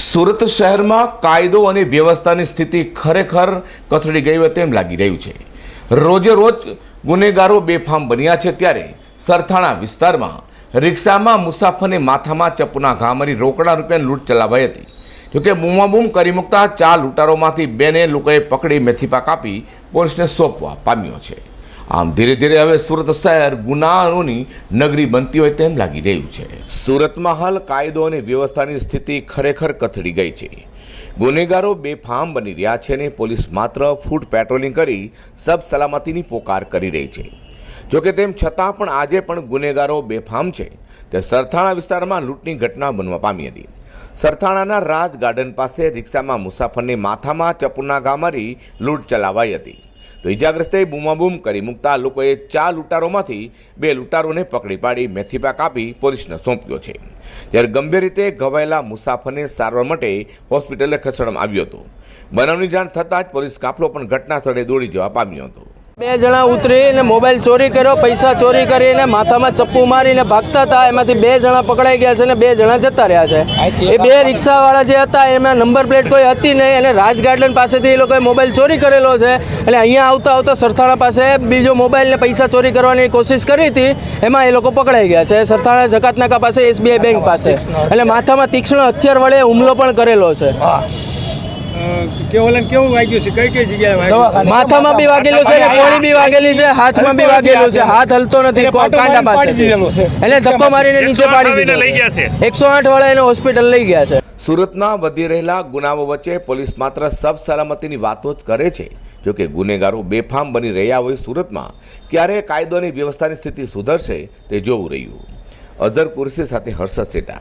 સુરત શહેરમાં કાયદો અને વ્યવસ્થાની સ્થિતિ ખરેખર કથળી ગઈ હોય તેમ લાગી રહ્યું છે. રોજે રોજ ગુનેગારો બેફામ બન્યા છે ત્યારે સરથાણા વિસ્તારમાં રિક્ષામાં મુસાફરને માથામાં ચપ્પુના ઘા મારી રોકડા રૂપિયાની લૂંટ ચલાવાઈ હતી. જોકે બૂમાબૂમ કરી મૂકતા ચાર લૂંટારોમાંથી બેને લોકોએ પકડી મેથીપા કાપી પોલીસને સોંપવા પામ્યો છે. આમ ધીરે ધીરે હવે સુરત શહેર ગુનાઓની નગરી બનતી હોય તેમ લાગી રહ્યું છે. સુરતમાં હાલ કાયદો અને વ્યવસ્થાની સ્થિતિ ખરેખર કથળી ગઈ છે. ગુનેગારો બેફામ બની રહ્યા છે અને પોલીસ માત્ર ફૂટ પેટ્રોલિંગ કરી સબ સલામતીની પોકાર કરી રહી છે. જોકે તેમ છતાં પણ આજે પણ ગુનેગારો બેફામ છે. તે સરથાણા વિસ્તારમાં લૂંટની ઘટના બનવા પામી હતી. સરથાણાના રાજ ગાર્ડન પાસે રિક્ષામાં મુસાફરને માથામાં ચપુના ગામારી લૂંટ ચલાવાઈ હતી. તો ઇજાગ્રસ્તે બૂમાબૂમ કરી મૂકતા લોકોએ ચાર લૂંટારોમાંથી બે લૂંટારોને પકડી પાડી મેથીપાક કાપી પોલીસને સોંપ્યો છે. જ્યારે ગંભીર રીતે ઘવાયેલા મુસાફરને સારવાર માટે હોસ્પિટલે ખસેડવામાં આવ્યો હતો. બનાવની જાણ થતાં જ પોલીસ કાફલો પણ ઘટના સ્થળે દોડી જવા પામ્યો હતો. બે જણા ઉતરીને મોબાઈલ ચોરી કર્યો પૈસા ચોરી કરીને માથામાં ચપ્પુ મારીને ભાગતા હતા. એમાંથી બે જણા પકડાઈ ગયા છે અને બે જણા જતા રહ્યા છે. એ બે રિક્ષાવાળા જે હતા એમાં નંબર પ્લેટ કોઈ હતી નહીં અને રાજ ગાર્ડન પાસેથી એ લોકોએ મોબાઈલ ચોરી કરેલો છે એટલે અહીંયા આવતા આવતા સરથાણા પાસે બીજો મોબાઈલને પૈસા ચોરી કરવાની કોશિશ કરી હતી. એમાં એ લોકો પકડાઈ ગયા છે. સરથાણા જકાતનાકા પાસે એસબીઆઈ બેંક પાસે. એટલે માથામાં તીક્ષ્ણ હથિયાર વડે હુમલો પણ કરેલો છે. કેવલન કેવું વાગ્યું છે? કઈ કઈ જગ્યાએ માથામાં બી વાગેલું છે ને કોણી બી વાગેલી છે હાથમાં બી વાગેલું છે હાથ હલતો નથી કો- પાસે એટલે ધક્કો મારીને નીચે પાડી દીધો એકસો આઠ વાળા એને હોસ્પિટલ લઈ ગયા છે. સુરતના વધી રહેલા ગુનાઓ વચ્ચે પોલીસ માત્ર સબ સલામતીની વાતો જ કરે છે. જોકે ગુનેગારો બેફામ બની રહ્યા હોય સુરતમાં ક્યારે કાયદો અને વ્યવસ્થાની સ્થિતિ સુધરશે તે જોવું રહ્યું. અઝર કુરશી સાથે હર્ષદ સેટા.